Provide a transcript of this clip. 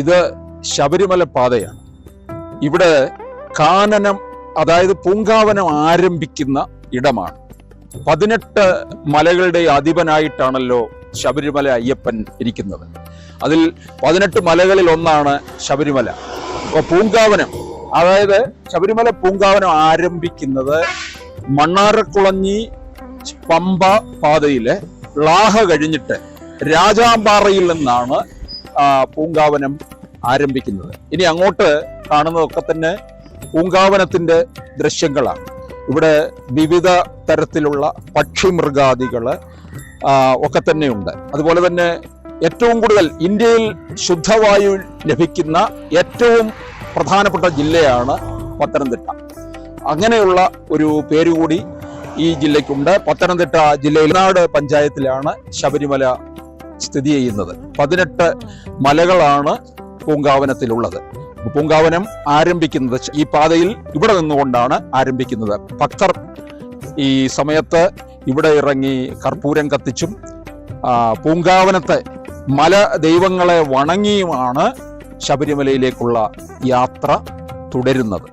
ഇത് ശബരിമല പാതയാണ്. ഇവിടെ കാനനം അതായത് പൂങ്കാവനം ആരംഭിക്കുന്ന ഇടമാണ്. പതിനെട്ട് മലകളുടെ അധിപനായിട്ടാണല്ലോ ശബരിമല അയ്യപ്പൻ ഇരിക്കുന്നത്. അതിൽ പതിനെട്ട് മലകളിൽ ഒന്നാണ് ശബരിമല. അപ്പോൾ പൂങ്കാവനം അതായത് ശബരിമല പൂങ്കാവനം ആരംഭിക്കുന്നത് മണ്ണാറക്കുളഞ്ഞി പമ്പ പാതയിലെ ലാഹ കഴിഞ്ഞിട്ട് രാജാമ്പാറയിൽ നിന്നാണ് പൂങ്കാവനം ആരംഭിക്കുന്നത്. ഇനി അങ്ങോട്ട് കാണുന്നതൊക്കെ തന്നെ പൂങ്കാവനത്തിന്റെ ദൃശ്യങ്ങളാണ്. ഇവിടെ വിവിധ തരത്തിലുള്ള പക്ഷിമൃഗാദികൾ ഒക്കെ തന്നെയുണ്ട്. അതുപോലെ തന്നെ ഏറ്റവും കൂടുതൽ ഇന്ത്യയിൽ ശുദ്ധവായു ലഭിക്കുന്ന ഏറ്റവും പ്രധാനപ്പെട്ട ജില്ലയാണ് പത്തനംതിട്ട. അങ്ങനെയുള്ള ഒരു പേരുകൂടി ഈ ജില്ലയ്ക്കുണ്ട്. പത്തനംതിട്ട ജില്ലയിൽ നാട് പഞ്ചായത്തിലാണ് ശബരിമല സ്ഥിതി ചെയ്യുന്നത്. പതിനെട്ട് മലകളാണ് പൂങ്കാവനത്തിലുള്ളത്. പൂങ്കാവനം ആരംഭിക്കുന്നത് ഈ പാതയിൽ ഇവിടെ നിന്നുകൊണ്ടാണ് ആരംഭിക്കുന്നത്. ഭക്തർ ഈ സമയത്ത് ഇവിടെ ഇറങ്ങി കർപ്പൂരം കത്തിച്ചും പൂങ്കാവനത്തെ മല ദൈവങ്ങളെ വണങ്ങിയുമാണ് ശബരിമലയിലേക്കുള്ള യാത്ര തുടരുന്നത്.